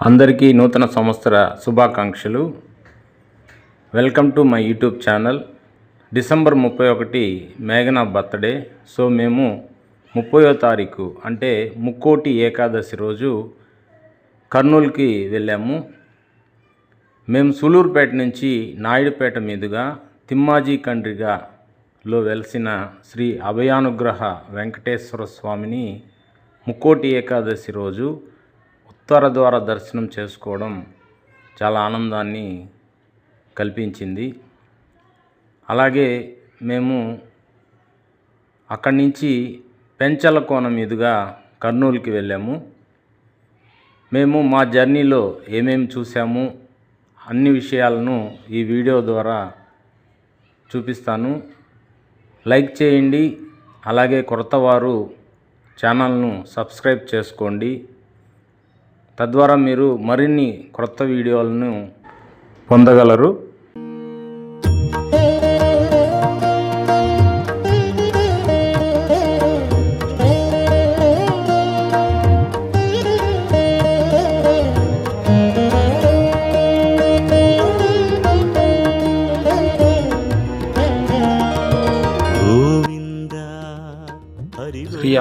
అందరికీ నూతన సంవత్సర శుభాకాంక్షలు. Welcome to my YouTube channel December ముప్పై ఒకటి మేఘనా బర్త్డే. సో మేము ముప్పయో తారీఖు అంటే ముక్కోటి ఏకాదశి రోజు కర్నూలుకి వెళ్ళాము. మేము సులూరుపేట నుంచి నాయుడుపేట మీదుగా తిమ్మాజీ కండ్రిగాలో వెలిసిన శ్రీ అభయానుగ్రహ వెంకటేశ్వర స్వామిని ముక్కోటి ఏకాదశి రోజు ఉత్తర ద్వార దర్శనం చేసుకోవడం చాలా ఆనందాన్ని కల్పించింది. అలాగే మేము అక్కడి నుంచి పెంచల కోణం మీదుగా కర్నూలుకి వెళ్ళాము. మేము మా జర్నీలో ఏమేమి చూసాము అన్ని విషయాలను ఈ వీడియో ద్వారా చూపిస్తాను. లైక్ చేయండి అలాగే కొత్త వారు ఛానల్ను సబ్స్క్రైబ్ చేసుకోండి. తద్వారా మీరు మరిన్ని క్రొత్త వీడియోలను పొందగలరు.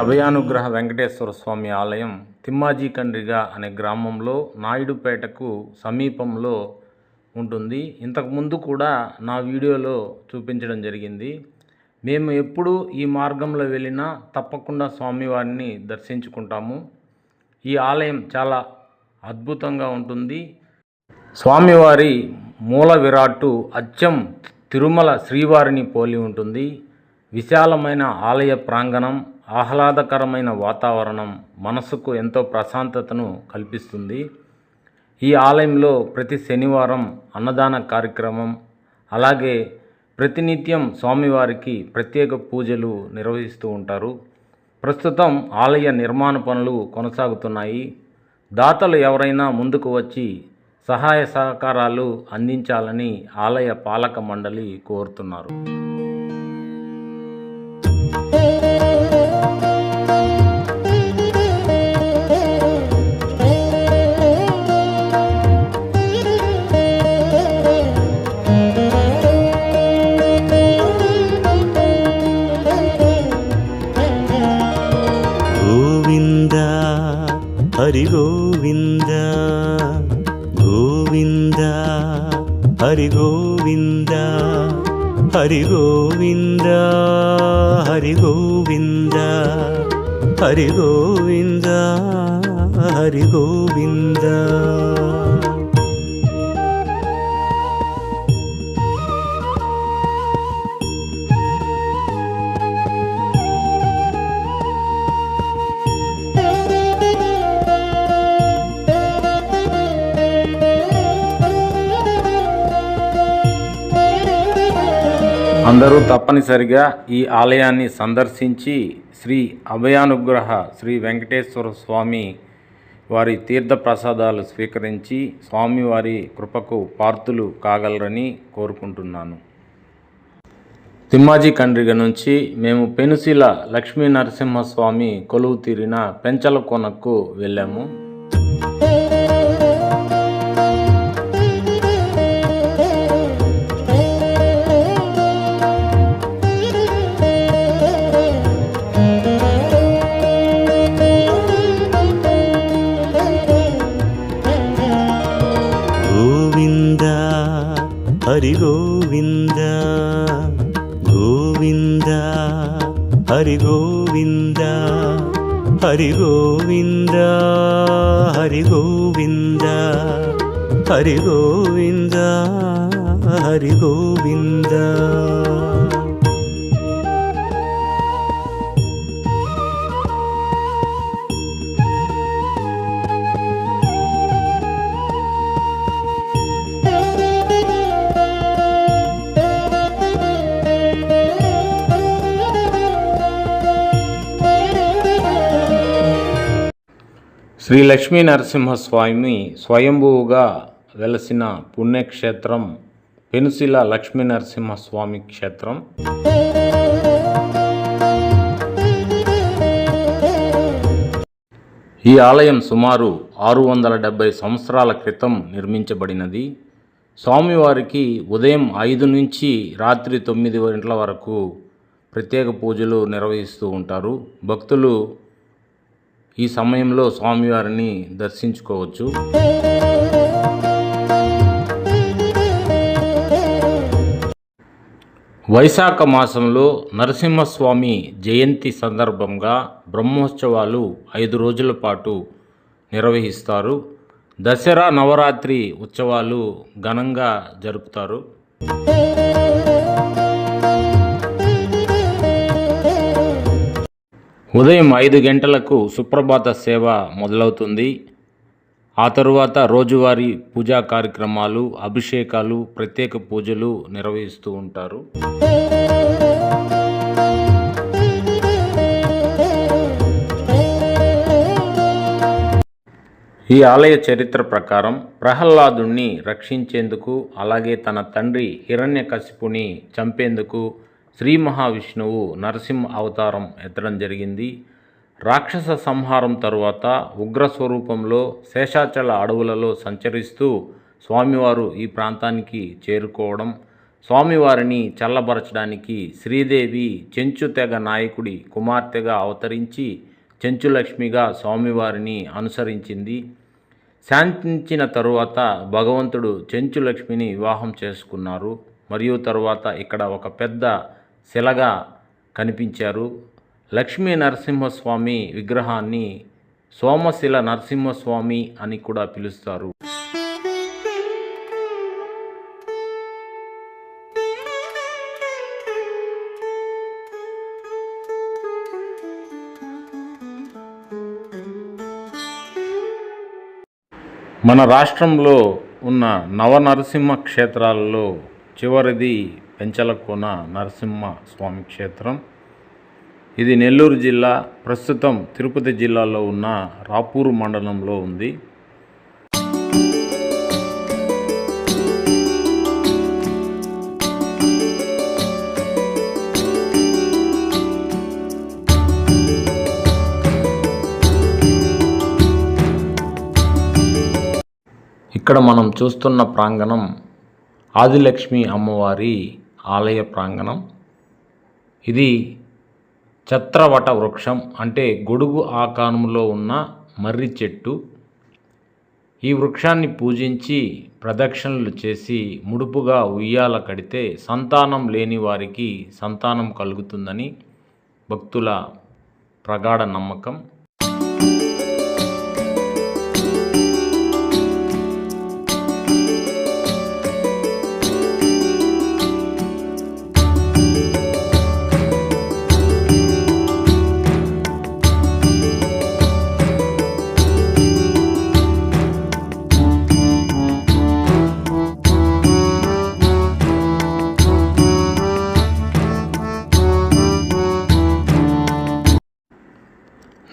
అభయానుగ్రహ వెంకటేశ్వర స్వామి ఆలయం తిమ్మాజీ కండ్రిగా అనే గ్రామంలో నాయుడుపేటకు సమీపంలో ఉంటుంది. ఇంతకుముందు కూడా నా వీడియోలో చూపించడం జరిగింది. మేము ఎప్పుడు ఈ మార్గంలో వెళ్ళినా తప్పకుండా స్వామివారిని దర్శించుకుంటాము. ఈ ఆలయం చాలా అద్భుతంగా ఉంటుంది. స్వామివారి మూల విరాట్టు అచ్చం తిరుమల శ్రీవారిని పోలి ఉంటుంది. విశాలమైన ఆలయ ప్రాంగణం ఆహ్లాదకరమైన వాతావరణం మనసుకు ఎంతో ప్రశాంతతను కల్పిస్తుంది. ఈ ఆలయంలో ప్రతి శనివారం అన్నదాన కార్యక్రమం అలాగే ప్రతినిత్యం స్వామివారికి ప్రత్యేక పూజలు నిర్వహిస్తూ ఉంటారు. ప్రస్తుతం ఆలయ నిర్మాణ పనులు కొనసాగుతున్నాయి. దాతలు ఎవరైనా ముందుకు వచ్చి సహాయ సహకారాలు అందించాలని ఆలయ పాలక మండలి కోరుతున్నారు. హరి గోవింద హరి గోవింద హరి గోవింద హరి గోవింద. అందరూ తప్పనిసరిగా ఈ ఆలయాన్ని సందర్శించి శ్రీ అభయానుగ్రహ శ్రీ వెంకటేశ్వర స్వామి వారి తీర్థ ప్రసాదాలు స్వీకరించి స్వామివారి కృపకు పార్తులు కాగలరని కోరుకుంటున్నాను. తిమ్మాజీ కండ్రిగ నుంచి మేము పెనుశీల లక్ష్మీ నరసింహస్వామి కొలువు తీరిన పెంచల కొనకు వెళ్ళాము. హరి గోవింద హరి గోవింద హరి గోవింద హరి గోవింద హరి గోవింద శ్రీ లక్ష్మీ నరసింహస్వామి స్వయంభువుగా వెలసిన పుణ్యక్షేత్రం పెనుసిల లక్ష్మీ నరసింహస్వామి క్షేత్రం. ఈ ఆలయం సుమారు ఆరు వందల డెబ్బై సంవత్సరాల క్రితం నిర్మించబడినది. స్వామివారికి ఉదయం ఐదు నుంచి రాత్రి తొమ్మిది గంటల వరకు ప్రత్యేక పూజలు నిర్వహిస్తూ ఉంటారు. భక్తులు ఈ సమయంలో స్వామివారిని దర్శించుకోవచ్చు. వైశాఖ మాసంలో నరసింహస్వామి జయంతి సందర్భంగా బ్రహ్మోత్సవాలు ఐదు రోజుల పాటు నిర్వహిస్తారు. దసరా నవరాత్రి ఉత్సవాలు ఘనంగా జరుపుతారు. ఉదయం ఐదు గంటలకు సుప్రభాత సేవ మొదలవుతుంది. ఆ తరువాత రోజువారీ పూజా కార్యక్రమాలు అభిషేకాలు ప్రత్యేక పూజలు నిర్వహిస్తూ ఉంటారు. ఈ ఆలయ చరిత్ర ప్రకారం ప్రహ్లాదుణ్ణి రక్షించేందుకు అలాగే తన తండ్రి హిరణ్యకశిపుని చంపేందుకు శ్రీ మహావిష్ణువు నరసింహ అవతారం ఎత్తడం జరిగింది. రాక్షస సంహారం తరువాత ఉగ్ర స్వరూపంలో శేషాచల అడవులలో సంచరిస్తూ స్వామివారు ఈ ప్రాంతానికి చేరుకోవడం స్వామివారిని చల్లబరచడానికి శ్రీదేవి చెంచు తెగ నాయకుడి కుమార్తెగా అవతరించి చెంచులక్ష్మిగా స్వామివారిని అనుసరించింది. శాంతించిన తరువాత భగవంతుడు చెంచులక్ష్మిని వివాహం చేసుకున్నారు. మరియు తరువాత ఇక్కడ ఒక పెద్ద శిలగా కనిపించారు. లక్ష్మీ నరసింహస్వామి విగ్రహాన్ని సోమశిల నరసింహస్వామి అని కూడా పిలుస్తారు. మన రాష్ట్రంలో ఉన్న నవనరసింహ క్షేత్రాలలో చివరిది పెంచలకోన నరసింహ స్వామి క్షేత్రం. ఇది నెల్లూరు జిల్లా ప్రస్తుతం తిరుపతి జిల్లాలో ఉన్న రాపూరు మండలంలో ఉంది. ఇక్కడ మనం చూస్తున్న ప్రాంగణం ఆదిలక్ష్మి అమ్మవారి ఆలయ ప్రాంగణం. ఇది ఛత్రవట వృక్షం అంటే గొడుగు ఆకారంలో ఉన్న మర్రి చెట్టు. ఈ వృక్షాన్ని పూజించి ప్రదక్షిణలు చేసి ముడుపుగా ఉయ్యాల కడితే సంతానం లేని వారికి సంతానం కలుగుతుందని భక్తుల ప్రగాఢ నమ్మకం.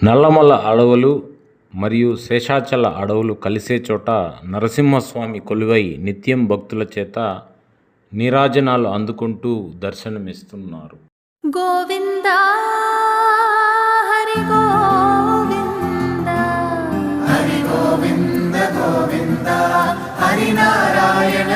నల్లమల్ల అడవులు మరియు శేషాచల అడవులు కలిసే చోట నరసింహస్వామి కొలువై నిత్యం భక్తుల చేత నీరాజనాలు అందుకుంటూ దర్శనమిస్తున్నారు. గోవింద హరి గోవింద. హరి గోవింద గోవింద హరి నారాయణ.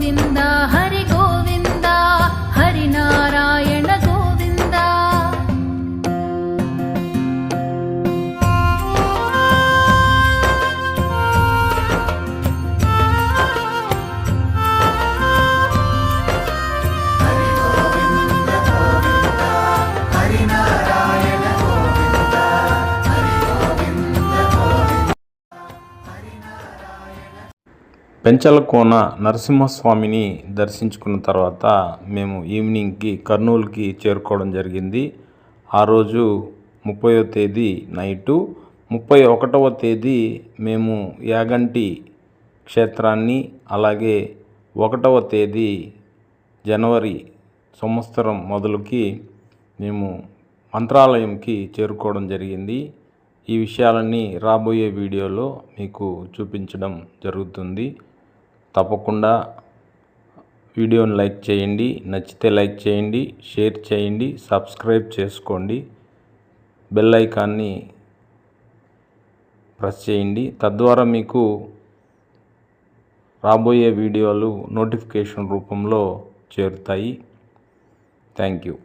கோவிந்தா పెంచలకోన నరసింహస్వామిని దర్శించుకున్న తర్వాత మేము ఈవినింగ్కి కర్నూలుకి చేరుకోవడం జరిగింది. ఆ రోజు ముప్పయో తేదీ నైటు. ముప్పై ఒకటవ తేదీ మేము యాగంటి క్షేత్రాన్ని అలాగే ఒకటవ తేదీ జనవరి సంవత్సరం మొదలుకి మేము మంత్రాలయంకి చేరుకోవడం జరిగింది. ఈ విషయాలన్నీ రాబోయే వీడియోలో మీకు చూపించడం జరుగుతుంది. తప్పకుండా వీడియోని లైక్ చేయండి నచ్చితే లైక్ చేయండి షేర్ చేయండి సబ్స్క్రైబ్ చేసుకోండి బెల్ ఐకాన్ని ప్రెస్ చేయండి. తద్వారా మీకు రాబోయే వీడియోలు నోటిఫికేషన్ రూపంలో చేరుతాయి. Thank you.